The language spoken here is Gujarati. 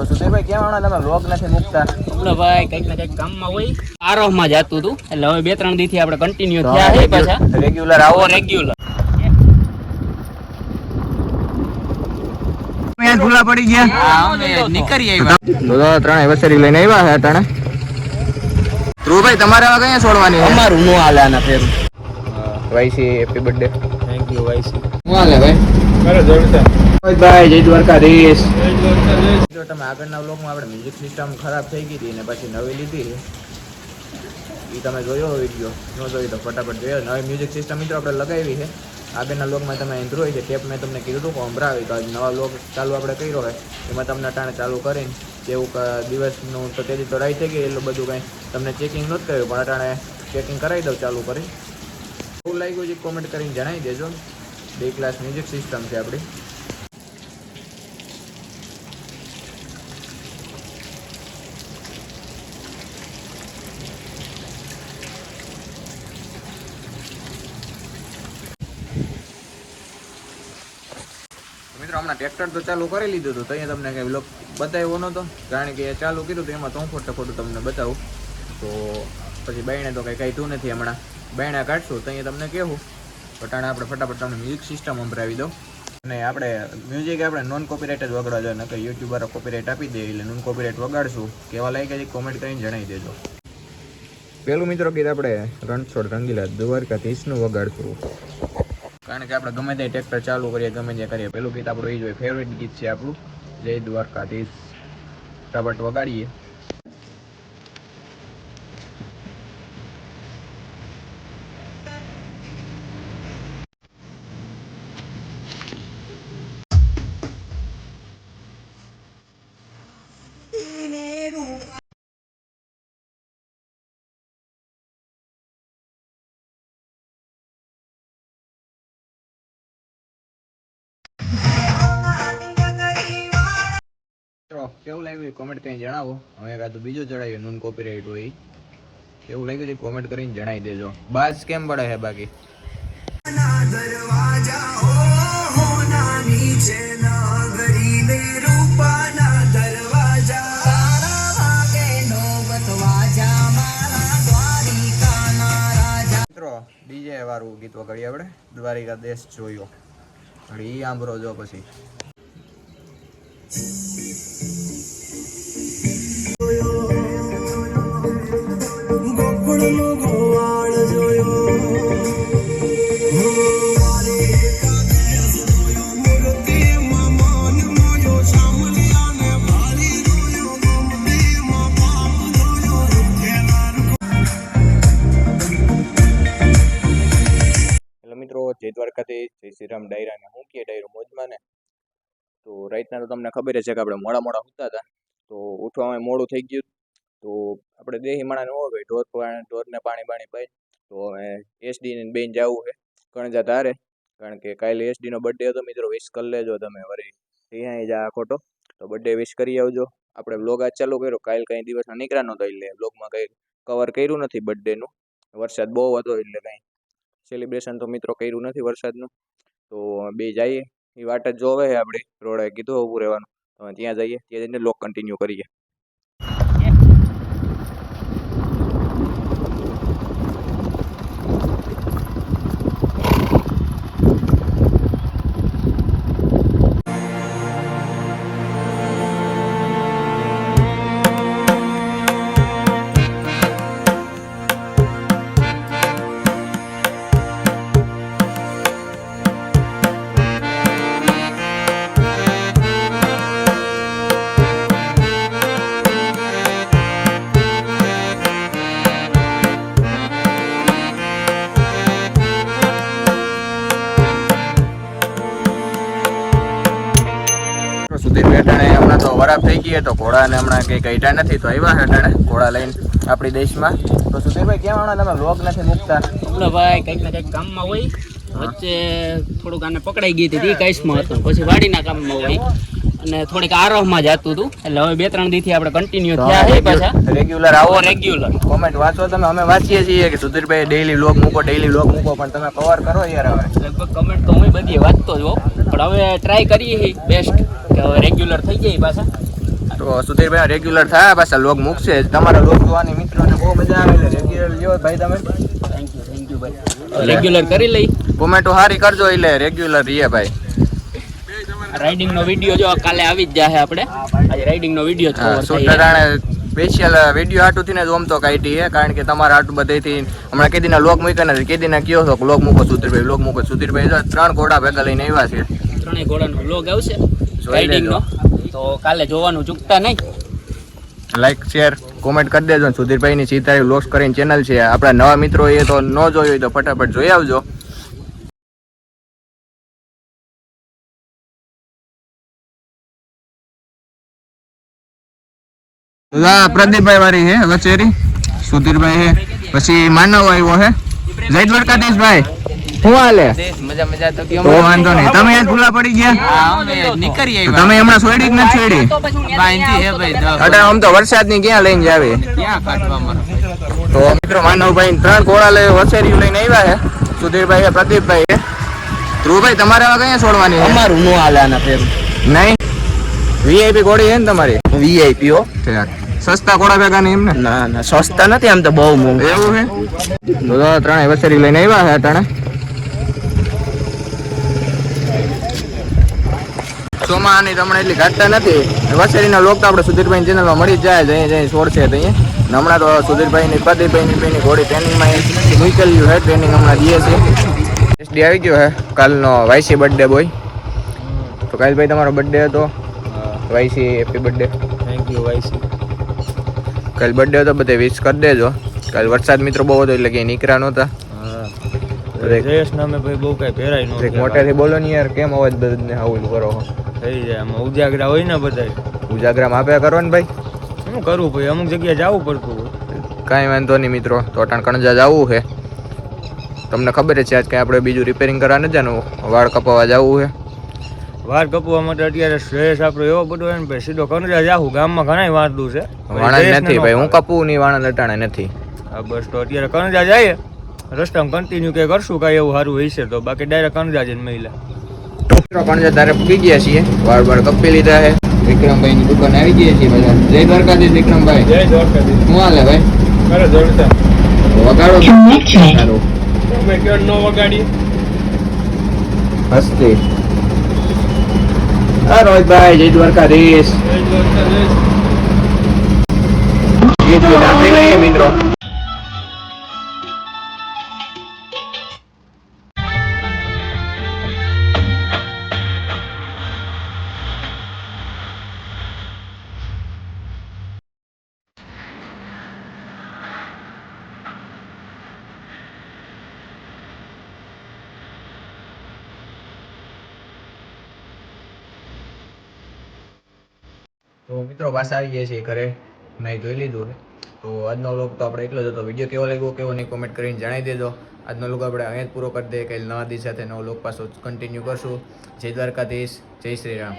તો સુધીરભાઈ કેમ હમણાં તમે વ્લોગ નથી મૂકતા. હમણાં ભાઈ કંઈક ને કંઈક કામમાં હોય. આરોહમાં જતું હતું એટલે હવે બે ત્રણ દીથી આપણે કન્ટિન્યુ થયા છે પાછા. રેગ્યુલર આવો. રેગ્યુલર ખુલ્લા પડી ગયા. નીકળી આવ્યા. લઈને આવ્યા છે અટાણે. ધ્રુવભાઈ તમારે હવે કયા છોડવાની અમારું નો હાલે આના ફેર. વાઈસી હેપી બર્થડે થેન્ક યુ ભાઈ શું હાલે ભાઈ. ભાઈ જય દ્વારકાધીશ. જો તમે આગળના વ્લોગમાં આપણે મ્યુઝિક સિસ્ટમ ખરાબ થઈ ગઈ હતી ને પછી નવી લીધી એ તમે જોયો વીડિયો ન જોયો તો ફટાફટ જોયો. નવી મ્યુઝિક સિસ્ટમ મિત્રો આપણે લગાવી છે. આગળના લોકમાં તમે એન્ડ્રોઈડ છે. ટેપ મેં તમને કીધું હતું કે સંભળાવી તો નવા લોક ચાલુ આપણે કર્યો હોય એમાં તમને અટાણે ચાલુ કરીને જેવું દિવસનું તો તેથી તો રાઈ થઈ ગઈ. એટલું બધું કંઈ તમને ચેકિંગ નહોતું કર્યું. પણ અટાણે ચેકિંગ કરાવી દઉં ચાલુ કરી એવું લાગ્યું છે? કોમેન્ટ કરીને જણાવી દેજો. બે ક્લાસ મ્યુઝિક સિસ્ટમ છે આપણી. હમણાં ટ્રેક્ટર તો ચાલુ કરી લીધું હતું, તો અહીંયા તમને કંઈ બ્લોગ બતાવ્યો નહોતો. કારણ કે એ ચાલુ કર્યું તો એમાં તો હું ખોટે ખોટું તમને બતાવું. તો પછી બાયણે તો કંઈ કહીતું નથી હમણાં. બહેણા કાઢશું, તો અહીંયા તમને કહેવું. પટાણે આપણે ફટાફટ તમને મ્યુઝિક સિસ્ટમ સંભળાવી દઉં. અને આપણે મ્યુઝિક આપણે નોન કોપીરાઇટ જ વગાડવા જોઈએ, નકર યુટ્યુબ વાળા કોપીરાઇટ આપી દે, એટલે નોન કોપીરાઇટ વગાડશું. કેવા લાગે છે કોમેન્ટ કરીને જણાવી દેજો. પેલું મિત્રો ગીત આપણે રણછોડ રંગીલા દ્વારકાધીશનું વગાડશું. કારણ કે આપણે ગમે તે ટ્રેક્ટર ચાલુ કરીએ, ગમે તે કરીએ. પેલું ગીત આપણું એ જ હોય. ફેવરેટ ગીત છે આપણું. જય દ્વારકાધીશ. રબટ વગાડીએ. મિત્રો કેવું લાગ્યું કોમેન્ટ કરીને જણાવો? હવે કાં તો બીજું ચડાવ્યું નોન કોપીરાઇટ હોય. કેવું લાગ્યું છે? કોમેન્ટ કરીને જણાવી દેજો. બાજ કેમ પડે છે બાકી? ડીજે વાળું ગીત વગાડીએ આપણે. દ્વારિકા દેશ જોયો ઘડી આંબરો જો પછી. મિત્રો જય દ્વારકાધીશ જય શ્રી રામ ડાયરા ને હું કે ડાયરો મોજમાં ને? તો રાતના તો તમને ખબર છે કે આપણે મોડા મોડા સૂતા હતા. તો ઉઠવામાં મોડું થઈ ગયું. તો આપણે દેહી માણાને હોય ભાઈ, ઢોર ઢોરને પાણી પાણી પાઈ. તો હવે એસડીને બેન જવું છે કણજા તારે. કારણ કે કાલે એસડીનો બર્થડે હતો મિત્રો વિશ કરી લેજો તમે. વળી અહીંયા જા ખોટો. તો બર્થડે વિશ કરી આવજો. આપણે બ્લોગ આજ ચાલુ કર્યો. કાલ કંઈ દિવસ નીકળ્યા નહોતો એટલે બ્લોગમાં કંઈ કવર કર્યું નથી બર્થડેનું વરસાદ બહુ હતો એટલે કંઈ સેલિબ્રેશન તો મિત્રો કર્યું નથી વરસાદનું. તો બે જઈએ. એ વાટ જોવે આપણે રોડે. કીધું ઊભું રહેવાનું. ત્યાં જઈએ, ત્યાં જઈને લોક કન્ટિન્યુ કરીએ. વરાપ તો ઘોડાને હમણાં કંઈ કઈટા નથી તો આવ્યા છે અટાણે ઘોડા લઈને આપણી દેશમાં. તો સુધીરભાઈ કેમ હમણાં તમે વ્લોગ નથી મૂકતા. ભાઈ કંઈક ને કંઈક કામમાં હોય. વચ્ચે થોડુંક આને પકડાઈ ગઈ હતી કાઈસમાં હતું. પછી વાડીના કામમાં હોય. અને થોડીક આરોહમાં જતું હતું. એટલે હવે બે ત્રણ દીથી આપણે કન્ટિન્યુ થયા છે પાછા. રેગ્યુલર આવો આવો રેગ્યુલર કોમેન્ટ વાંચો તમે. અમે વાંચીએ છીએ કે સુધીરભાઈ ડેઈલી વ્લોગ મૂકો ડેઈલી વ્લોગ મૂકો પણ તમે કવર કરો યાર હવે. લગભગ કમેન્ટ તો હું બધી વાંચતો જ હોઉં. પણ હવે ટ્રાય કરીએ બેસ્ટ કે હવે રેગ્યુલર થઈ જાય પાછા. તો સુધીરભાઈ રેગ્યુલર થયા પાછા લોગ મૂકશે. તમારા લોગ જોવાની મિત્રોને બહુ મજા આવે એટલે રેગ્યુલર લ્યો ભાઈ તમે. થેન્ક યુ થેન્ક યુ ભાઈ. રેગ્યુલર કરી લઈ. કોમેન્ટો સારી કરજો એટલે રેગ્યુલર રહીએ ભાઈ. રાઇડિંગ નો વીડિયો જો કાલે આવી જ જાહે આપણે. આજે રાઇડિંગ નો વીડિયો હા, સુટરાણે સ્પેશિયલ વીડિયો હાટુથી ને ઓમ તો કાઢી છે કારણ કે તમારા હાટું બધેથી હમણાં કેદીના લોક મૂક્યા નથી. કેદીના કયો છો લોક મૂકો સુધીરભાઈ લોક મૂકો. સુધીરભાઈ જો ત્રણ ઘોડા ભેગા લઈને આવ્યા છે. ત્રણેય ઘોડાનો લોક આવશે. જોઈ રાઇડિંગ નો. તો કાલે જોવાનું ચૂકતા નહીં. લાઈક શેર કોમેન્ટ કરી દેજો અને સુધીરભાઈની સીતારી લોસ કરીને ચેનલ છે. આપણા નવા મિત્રો એ તો ન જોયું હોય તો ફટાફટ જોઈ આવજો. પ્રદીપભાઈ વાળી છે વચેરી સુધીરભાઈ પછી માનવ આવ્યો છે. જય દ્વારકાધીશભાઈ શું હાલે? મજા મજા તો તો વાંધો નહીં. તમે યાર ભૂલા પડી ગયા? નીકળી આવી તમે હમણાં છોડી જ નથી છોડી? બાંધી હે ભાઈ અટા આમ તો વરસાદની ક્યાં લઈને જાવે? ક્યાં કાઢવા મારો તો મિત્રો માનવભાઈ ત્રણ કોળા લઈ વસેરી લઈને આવ્યા છે. સુધીરભાઈ પ્રદીપભાઈ. ધ્રુવભાઈ તમારે હવે ક્યાં છોડવાની અમારું નો હાલે આના ફેર. નહીં? વીઆઈપી ઘોડી છે ને તમારી? વીઆઈપી હો. સસ્તા ઘોડા ભેગા નહીં એમને ના? ના સસ્તા નથી આમ તો બહુ મોંઘું. એવું છે? તો તો ત્રણેય વસેરી લઈને આવ્યા છે અટાણે. સોમાની તમને એટલી ઘટતા નથી. વસેરીના લોક તો આપણે સુધીરભાઈ ચેનલમાં મળી જાય જઈ જઈ છોડશે તો અહીંયા. હમણાં તો સુધીરભાઈની પ્રદીપભાઈની બેની ઘોડી ટ્રેનિંગમાં મૂકેલું છે ટ્રેનિંગ હમણાં દઈએ છે. એસડી આવી ગયો હે કાલનો વાયસી બર્થડે બોય તો કાલ ભાઈ તમારો બર્થડે હતો. YC happy birthday thank you YC કાલ બર્થડે હતો બધે વિશ કરી દેજો. કાલ વરસાદ મિત્રો બહુ હતો એટલે કે નીકળ્યા નહોતા. જયેશ નામે ભાઈ બહુ કઈ પહેરાય નહોતું મોટેથી બોલો ને યાર કેમ અવાજ બધું આવું કરો? થઈ જાય. આમાં ઉજાગરા હોય ને બધાય. ઉજાગરામાં આપ્યા કરો ને ભાઈ? શું કરવું ભાઈ? અમુક જગ્યાએ જવું પડતું હોય. કાંઈ વાંધો નહીં મિત્રો. તો અટાણ કણજા જવું છે. તમને ખબર છે આજ કાંઈ આપણે બીજું રિપેરિંગ કરવા નથી જવાનું? વાળ કપાવવા જવું છે? વાર કપવા માટે અત્યારે સ્ટ્રેસ આપણો એવો બધો હોય ને ભાઈ સીધો કણજા જાવું. ગામમાં ઘણાય વાંધું છે. વાણા નથી ભાઈ. હું કપવું નહીં વાણા લટાણે નથી. આ બસ તો અત્યારે કણજા જઈએ રસ્તામાં કન્ટિન્યુ કે કરશું કાંઈ એવું સારું હશે તો. બાકી ડાયરેક્ટ કંડરા જઈને મહિલા મિત્રો કણજા તારે પૂગી ગયા છીએ વાળ વાળ કપી લીધા છે. વિક્રમભાઈની દુકાન આવી ગયા છીએ બધા જય દ્વારકાધીશ વિક્રમભાઈ. જય દ્વારકાધીશ. શું હાલે ભાઈ? કરે જોડતા વગાડો સારું તમે કેળ નો વગાડી હસ્તી. હા રોહિતભાઈ જય દ્વારકાધીશ. જય દ્વારકાધીશ. ગીત ગીત આપી લઈએ મિત્રો. તો મિત્રો પાછા આવી ગયા છીએ ઘરે. નહીં જોઈ લીધું છે તો આજનો વ્લોગ તો આપણે એટલો જ હતો. વીડિયો કેવો લાગ્યો કેવો નહીં કોમેન્ટ કરીને જણાવી દેજો. આજનો વ્લોગ આપણે અહીંયા જ પૂરો કરી દઈએ. કે નવા દિવસ સાથે નવો વ્લોગ પાછો કન્ટિન્યુ કરશું. જય દ્વારકાધીશ. જય શ્રી રામ.